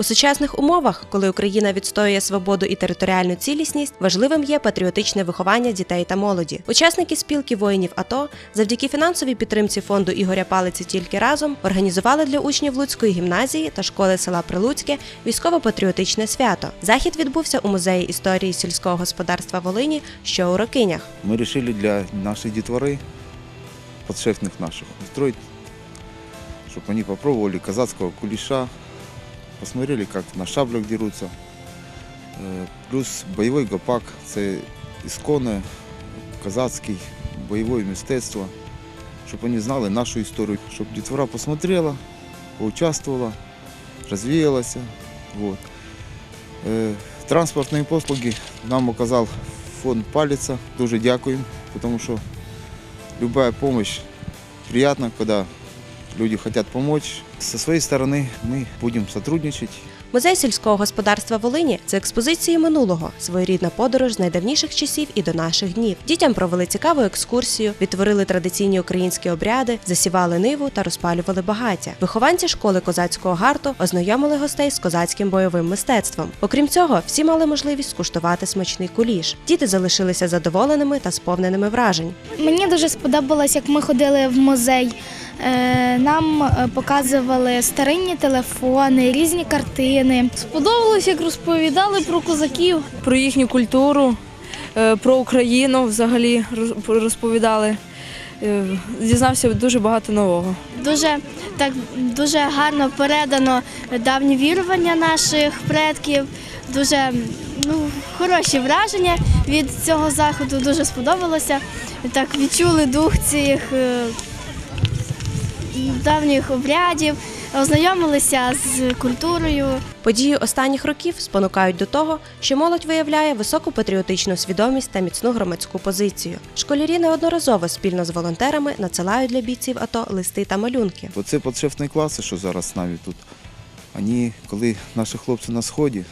У сучасних умовах, коли Україна відстоює свободу і територіальну цілісність, важливим є патріотичне виховання дітей та молоді. Учасники спілки воїнів АТО завдяки фінансовій підтримці фонду Ігоря Палиці тільки разом організували для учнів Луцької гімназії та школи села Прилуцьке військово-патріотичне свято. Захід відбувся у музеї історії сільського господарства Волині, що у Рокинях. Мы решили для нашей детворы, подшефных наших, устроить, чтобы они попробовали казацкого кулиша, посмотрели, как на шаблях дерутся. Э, Плюс бойовий гопак це ісконне, казацький, бойове мистецтво, щоб вони знали нашу історію, щоб дітвора посмотрела, поучаствувала, розвіялася. Вот. Е, Транспортні послуги нам оказав фонд Палица. Дуже дякуємо, тому що любая помощь приятна, когда люди хотят помочь. Со своей стороны мы будем сотрудничать. Музей сільського господарства Волині це експозиції минулого, своєрідна подорож з найдавніших часів і до наших днів. Дітям провели цікаву екскурсію, відтворили традиційні українські обряди, засівали ниву та розпалювали багаття. Вихованці школи козацького гарту ознайомили гостей з козацьким бойовим мистецтвом. Окрім цього, всі мали можливість скуштувати смачний куліш. Діти залишилися задоволеними та сповненими вражень. Мені дуже сподобалось, як ми ходили в музей. Е, Нам е, показували старинні телефони, різні картини. Сподобалось, як розповідали про козаків, про їхню культуру, е, про Україну взагалі роз- розповідали. Дізнався дуже багато нового. Дуже так дуже гарно передано давні вірування наших предків. Дуже ну, хороші враження від цього заходу. Дуже сподобалося. Так відчули дух цих давніх обрядів, ознайомилися з культурою. Події останніх років спонукають до того, що молодь виявляє високу патріотичну свідомість та міцну громадську позицію. Школярі неодноразово спільно з волонтерами надсилають для бійців АТО листи та малюнки. Оце подшефні класи, що зараз з нами тут, вони, коли наші хлопці на сході,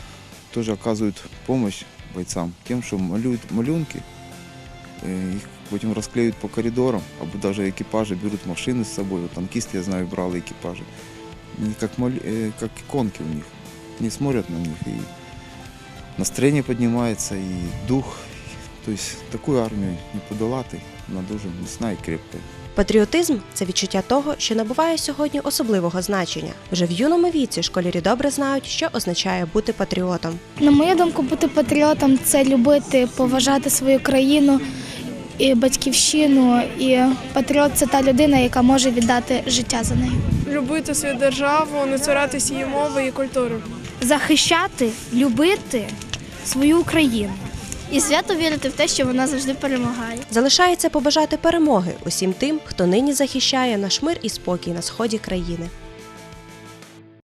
теж оказують допомогу бойцям тим, що малюють малюнки, е, їх потім розклеюють по коридорам, або навіть екіпажі беруть машини з собою. Танкісти, я знаю, брали екіпажі. Мал- е, як іконки у них. Вони смотрять на них, і настроєння піднімається, і дух. Тобто таку армію не подолати, вона дуже міцна і крепка. Патріотизм це відчуття того, що набуває сьогодні особливого значення. Вже в юному віці школярі добре знають, що означає бути патріотом. На мою думку, бути патріотом це любити, поважати свою країну і батьківщину. І патріот це та людина, яка може віддати життя за нею. любити свою державу, не цуратися її мови і культури. Захищати, любити свою Україну. І свято вірити в те, що вона завжди перемагає. Залишається побажати перемоги усім тим, хто нині захищає наш мир і спокій на сході країни.